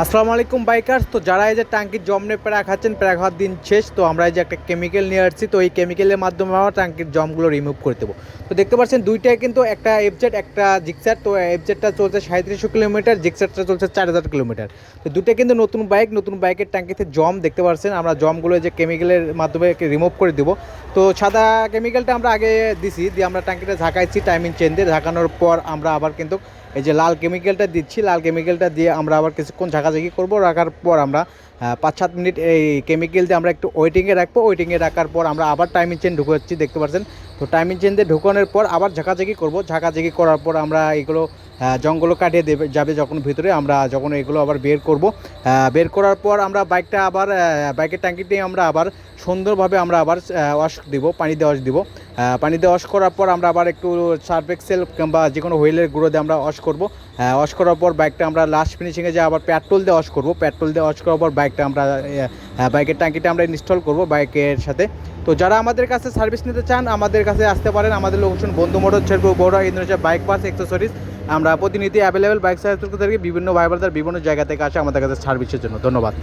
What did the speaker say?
আসসালামু আলাইকুম বাইকার্স তো যারা এই যে ট্যাঙ্কির জমনে প্যারা খাচ্ছেন, প্যারা খাওয়ার দিন শেষ, তো আমরা এই যে একটা কেমিক্যাল নিয়ে আসছি, তো এই কেমিক্যালের মাধ্যমে আমরা ট্যাঙ্কির জমগুলো রিমুভ করে দেবো। তো দেখতে পাচ্ছেন, দুইটাই কিন্তু একটা এফজেড একটা জিক্সার তো এফজেডটা চলছে সাঁত্রিশশো কিলোমিটার জিক্সারটা চলছে চার হাজার কিলোমিটার। তো দুইটা কিন্তু নতুন বাইক নতুন বাইকের ট্যাঙ্কিতে জম দেখতে পাচ্ছেন। আমরা জমগুলো যে কেমিক্যালের মাধ্যমে রিমুভ করে দেবো। তো সাদা কেমিক্যালটা আমরা আগে দিছি, দিয়ে আমরা ট্যাঙ্কিটা ঝাঁকাইছি টাইমিং চেন দিয়ে। ঝাঁকানোর পর আমরা আবার কিন্তু এই যে লাল কেমিক্যালটা দিচ্ছি। লাল কেমিক্যালটা দিয়ে আমরা আবার কিছুক্ষণ ঝাঁকাঝাঁকি করব, রাখার পর আমরা পাঁচ সাত মিনিট এই কেমিক্যাল দিয়ে আমরা একটু ওয়েটিংয়ে রাখব। ওয়েটিংয়ে রাখার পর আমরা আবার টাইমিং চেন ঢুকাচ্ছি দেখতে পাচ্ছেন তো টাইমিং চেন দিয়ে ঢুকানোর পর আবার ঝাঁকাঝাঁকি করব। ঝাঁকাঝাঁকি করার পর আমরা এগুলো জঙ্গলও কাটিয়ে দেবে, যাবে যখন ভিতরে। আমরা যখন এগুলো আবার বের করব বের করার পর আমরা বাইকটা আবার বাইকের ট্যাঙ্কিটি আমরা আবার সুন্দরভাবে আমরা আবার ওয়াশ দিব, পানি দিয়ে ওয়াশ দিব। আহ, পানি দিয়ে ওয়াশ করার পর আমরা আবার একটু সার্ফ এক্সেল কিংবা যে কোনো হুইলের গুঁড়ো দিয়ে আমরা ওয়াশ করব। ওয়াশ করার পর বাইকটা আমরা লাস্ট ফিনিশিংয়ে যে আবার পেট্রোল দিয়ে ওয়াশ করব। পেট্রোল দিয়ে ওয়াশ করার পর বাইকটা আমরা বাইকের ট্যাঙ্কিটা আমরা ইনস্টল করব বাইকের সাথে। তো যারা আমাদের কাছে সার্ভিস নিতে চান আমাদের কাছে আসতে পারেন। আমাদের লোকেশন বন্ধু মোটর শেরপুর বড় ইন্দোনেশিয়া বাইক পার্স অ্যাক্সেসরিজ আমরা প্রতিনিধি অ্যাভেলেবেল বাইক সার্ভিস থেকে বিভিন্ন ভাইবারদার বিভিন্ন জায়গা থেকে আসে আমাদের কাছে সার্ভিসের জন্য। ধন্যবাদ।